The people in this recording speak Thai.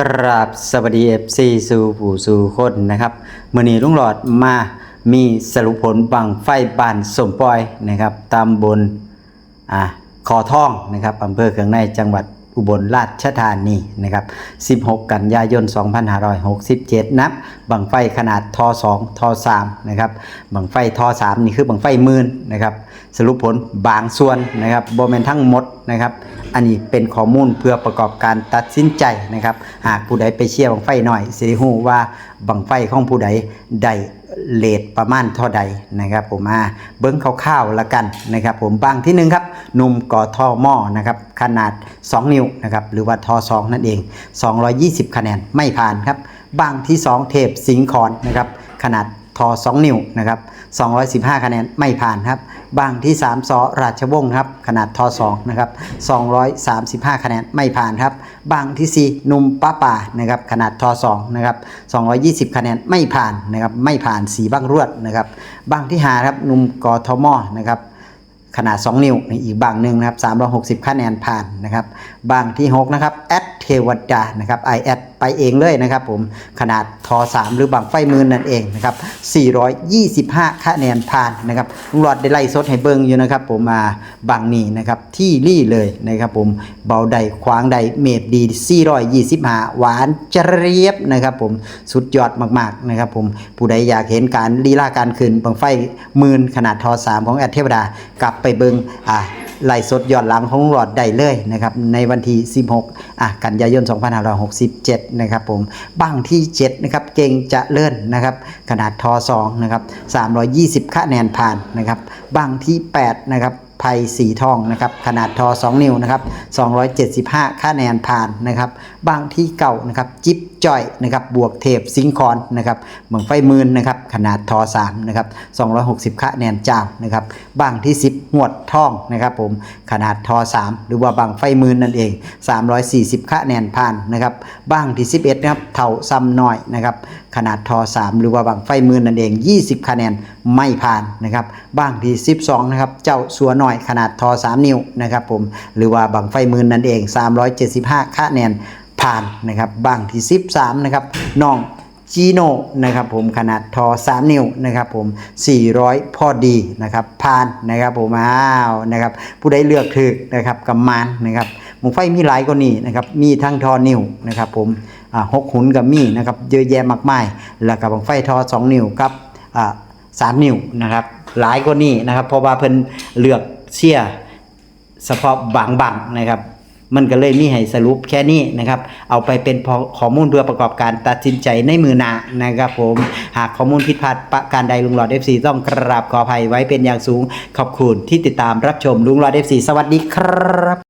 กราบสวัสดีเอฟซีสู่ผู้สู่คนนะครับมื่อนี้ลุงหลอดมามีสรุปผลบังไฟบานสมปอยนะครับตำบลอ่าคอท่องนะครับอำเภอเขืองในจังหวัดอุบลราชธานีนะครับ 16 กันยายน 2567 นับ บังไฟขนาดทอ2ทอ3นะครับ บังไฟทอ3นี่คือบังไฟมื่นนะครับ สรุปผลบางส่วนนะครับโบแมนทั้งหมดนะครับ อันนี้เป็นข้อมูลเพื่อประกอบการตัดสินใจนะครับ หากผู้ใดไปเชียร์บังไฟหน่อยสิริหูว่าบังไฟของผู้ใดได้เลทประมาณเท่าใดนะครับ ผมมาเบิ้งคร่าวๆละกันนะครับ ผมบางที่หนึ่งครับหนุ่มก่อท่อหม้อนะครับขนาด 2 นิ้วนะครับหรือว่าท่อ2นั่นเอง 220 คะแนนไม่ผ่านครับบางที่ 2 เทพสิงคอนนะครับขนาดทอ2 นิ้วนะครับ215 คะแนนไม่ผ่านครับ บางที่3ซอราชวงศ์ครับขนาดทอ2นะครับ235 คะแนนไม่ผ่านครับ บางที่4นุ่มป้าป่านะครับขนาดทอ2นะครับ220 คะแนนไม่ผ่านนะครับไม่ผ่านสีบ้างรวดนะครับบางที่5ครับนุ่มกทมนะครับขนาด 2 นิ้วอีกบางหนึ่งนะครับ360 คะแนนผ่านนะครับบางที่ 6 นะครับแอดเทวดานะครับไอแอด ไปเองเลยนะครับผมขนาดทอ 3 หรือบางไฟมือนั่นเองนะครับ425 คะแนนผ่านนะครับลุงหลอดได้ไล่สดให้เบิ่งอยู่นะครับผมมาบางนี้นะครับที่รี่เลยนะครับผมเบาใดขวางใดเมดดี 425 หวานเจรียบนะครับผมสุดยอดมากๆนะครับผมผู้ใดอยากเห็นการลีลาการขึ้นบังไฟมื่นขนาดทอ 3 ของแอดเทวดากลับไปเบิ่งอ่า ไล่สดย้อนหลังของหลอดได้เลยนะครับในวันที่ 16อะกันยายน 2567 นะครับผมบ้างที่ 7 นะครับ เก่งจะเลื่อนนะครับขนาดทอ2นะครับ320 คะแนนผ่านนะครับบ้างที่ 8 นะครับ ไผ่สีทองนะครับขนาดทอ 2 นิ้วนะครับ275 คะแนนผ่านนะครับบางที่เก่านะครับจิ๊บจ่อยนะครับบวกเทพซิงคอนนะครับเหมืองไฟมืนนะครับขนาดทอ3นะครับ260 คะแนนจ้าวนะครับบางที่ 10 หวดทองนะครับผมขนาดทอ 3 หรือว่าบางไฟมืนนั่นเอง 340 คะแนนผ่านนะครับบางที่ 11นะครับเท่าซ้ำหน้อยนะครับขนาดทอ 3 หรือว่าบางไฟมืนนั่นเอง 20 คะแนนไม่ผ่านนะครับบางที่ 12 นะครับเจ้าสัวหน้อยขนาดทอ 3 นิ้วนะครับผมหรือว่าบางไฟมืนนั่นเอง 375คะแนนผ่านนะครับบ้างที่ 13นะครับน้องจีโน่นะครับผมขนาดทอ 3 นิ้วนะครับผม 400 พอดีนะครับผ่านนะครับผมอ้าวนะครับผู้ใดเลือกถึกนะครับกำมานนะครับหมงไฟมีหลายกว่านี้นะครับมีทั้งทอนิ้วนะครับผมอ่าหกหุนกับมีนะครับเยอะแยะมากมาย แล้วกับบังไฟทอ 2 นิ้วกับอ่าสามนิ้วนะครับหลายกว่านี้นะครับเพราะว่าเพิ่นเลือก เชียเฉพาะบางบังนะครับ มันก็เลยมีให้สรุปแค่นี้นะครับ เอาไปเป็นพอข้อมูลเพื่อประกอบการตัดสินใจในมือหนานะครับผม หากข้อมูลผิดพลาดประการใดลุงหลอดฟซีต้องกราบขออภัยไว้เป็นอย่างสูง ขอบคุณที่ติดตามรับชมลุงหลอดฟซีสวัสดีครับ